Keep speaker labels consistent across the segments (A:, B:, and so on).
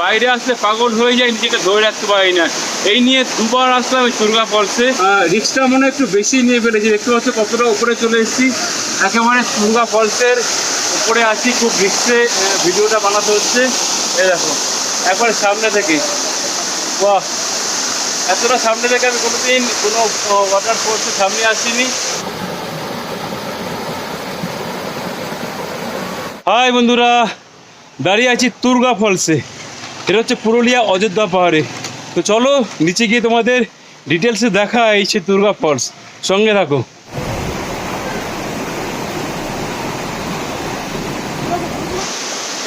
A: বাইরে আসলে পাগল হয়ে যায়, নিজেকে ধরে রাখতে পারি না। এই নিয়ে দুবার আসলাম দুর্গা ফলসে রিক্সটা মনে হয় একটু বেশি নিয়ে ফেলেছি। দেখতে পাচ্ছ কতটা উপরে চলে এসেছি। একেবারে দুর্গা ফলসের উপরে আছি খুব রিক্সে ভিডিওটা বানাতে হচ্ছে। এই দেখো, একবার সামনে থেকে। বাহ, এতটা সামনে থেকে আমি কোনোদিন কোনো ওয়াটার ফোর্সের সামনে আসিনি। হাই বন্ধুরা, দাঁড়িয়ে আছি তুর্গা ফলসে এটা হচ্ছে পুরুলিয়া অযোধ্যা পাহাড়ে। তো চলো, নিচে গিয়ে তোমাদের ডিটেলসে দেখা এই সে দুর্গা ফলস সঙ্গে থাকো।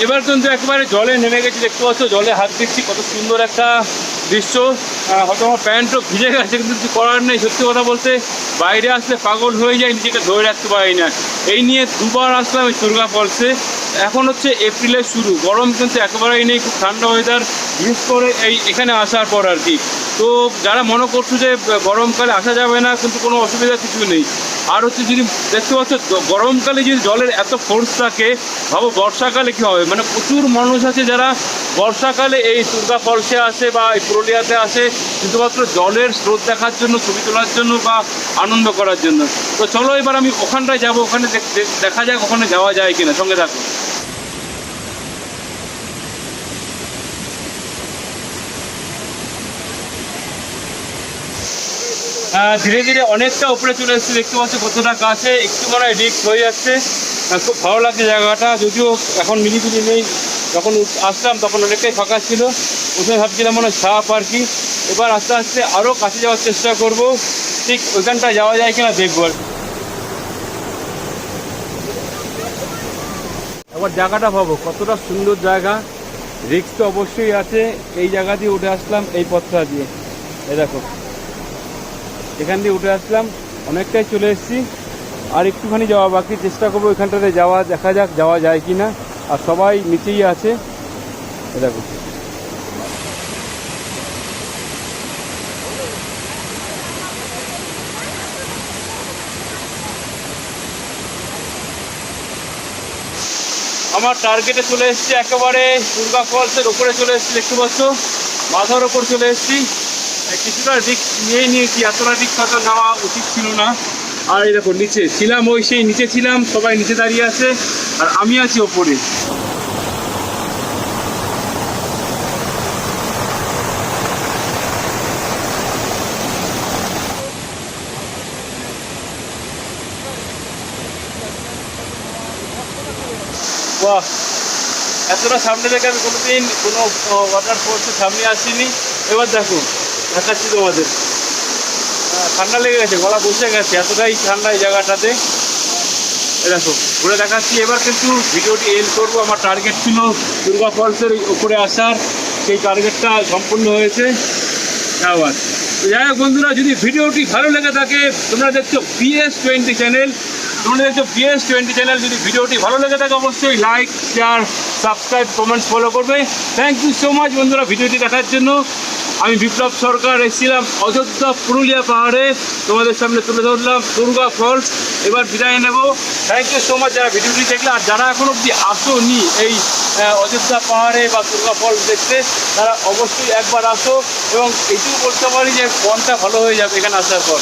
A: এবার কিন্তু একবারে জলে নেমে গেছি, দেখতে পাচ্ছ? জলে হাত দিচ্ছি, কত সুন্দর একটা দৃশ্য হয়তো আমার প্যান্টও ভিজে গেছে, কিন্তু কিছু করার নেই। সত্যি কথা বলতে, বাইরে আসলে পাগল হয়ে যায় নিজেকে ধরে রাখতে পারি না। এই নিয়ে দুবার আসলাম এই দুর্গা ফলসে এখন হচ্ছে এপ্রিলের শুরু, গরম কিন্তু একেবারেই নেই, খুব ঠান্ডা ওয়েদার বিশেষ করে এই এখানে আসার পর আর কি। তো যারা মনে করছ যে গরমকালে আসা যাবে না, কিন্তু কোনো অসুবিধা কিছু নেই। আর হচ্ছে যদি দেখতে পাচ্ছ গরমকালে যদি জলের এত ফোর্স থাকে, ভাবো বর্ষাকালে কী হবে? মানে প্রচুর মানুষ আছে যারা বর্ষাকালে এই দুর্গা ফলসে আসে বা এই পুরুলিয়াতে আসে, শুধুমাত্র জলের স্রোত দেখার জন্য, ছবি তোলার জন্য বা আনন্দ করার জন্য। তো চলো এবার আমি ওখানটায় যাব, ওখানে দেখ- যাক ওখানে যাওয়া যায় কিনা, সঙ্গে থাকো। ধীরে ধীরে অনেকটা উপরে চলে এসেছে, দেখতে পাচ্ছি কতটা কাছে একটু মনে রিক্স হয়ে যাচ্ছে। খুব ভালো লাগছে জায়গাটা, যদিও এখন মিলিমিলি নেই। যখন আসলাম তখন অনেকটাই ফাঁকা ছিল। প্রথমে ভাবছিলাম মনে সাপ আর কি। এবার আস্তে আস্তে আরও কাছে যাওয়ার চেষ্টা করব। ঠিক ওইখানটায় যাওয়া যায় কিনা দেখব আর। এবার জায়গাটা ভাবো, কতটা সুন্দর জায়গা। রিক্স তো অবশ্যই আছে। এই জায়গা দিয়ে উঠে আসলাম, এই পথটা দিয়ে। এই দেখো। এখান দিয়ে উঠে আসলাম। অনেকটাই চলে এসেছি। আর একটুখানি যাওয়া বাকি। চেষ্টা করব ওইখানটাতে যাওয়া, দেখা যাক যাওয়া যায় কি না আর সবাই নিচেই আছে। দেখো। আমার টার্গেটে চলে এসেছি একেবারে দুর্গা ফলসের ওপরে চলে এসেছি, দেখতে পাচ্ছ? মাথার ওপর চলে এসেছি। কিছুটা রিক্স নিয়ে নিয়েছি, এতটা রিক্স হয়তো নেওয়া উচিত ছিল না। আর এই দেখো, নিচে ছিলাম ওই সেই নিচে ছিলাম, সবাই নিচে দাঁড়িয়ে আছে, আর আমি আছি ওপরে। বাহ, এতটা সামনে থেকে আমি কোনোদিন কোনো ওয়াটার ফোর্সের সামনে আসিনি। এবার দেখো দেখাচ্ছি তোমাদের ঠান্ডা লেগে গেছে, গলা বসে গেছে, এতটাই ঠান্ডা এই জায়গাটাতে। দেখো, ঘুরে দেখাচ্ছি। এবার কিন্তু ভিডিওটি এন্ড করব। আমার টার্গেট ছিল দুর্গা ফলসের উপরে আসার। সেই টার্গেটটা সম্পূর্ণ হয়েছে। আবার যাই হোক বন্ধুরা, যদি ভিডিওটি ভালো লেগে থাকে, তোমরা দেখছ বিএস টোয়েন্টি চ্যানেল তোমরা দেখছ বিএস টোয়েন্টি চ্যানেল যদি ভিডিওটি ভালো লেগে থাকে, অবশ্যই like share subscribe comments follow করবে। থ্যাংক ইউ সো মাচ বন্ধুরা, ভিডিওটি দেখার জন্য। আমি বিপ্লব সরকার এসেছিলাম অযোধ্যা পুরুলিয়া পাহাড়ে। তোমাদের সামনে তুলে ধরলাম দুর্গা ফলস। এবার বিদায় নেব। থ্যাংক ইউ সো মাচ যারা ভিডিওটি দেখলে। আর যারা এখন অবধি আসোনি এই অযোধ্যা পাহাড়ে বা দুর্গা ফলস দেখতে, তারা অবশ্যই একবার আসো এবং এইটুকু বলতে পারি যে মনটা ভালো হয়ে যাবে এখানে আসার পর।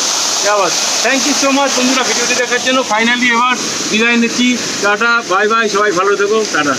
A: আবার থ্যাংক ইউ সো মাচ বন্ধুরা ভিডিওটি দেখার জন্য। ফাইনালি এবার বিদায় নিচ্ছি। টাটা বাই বাই সবাই ভালো থেকো। টাটা।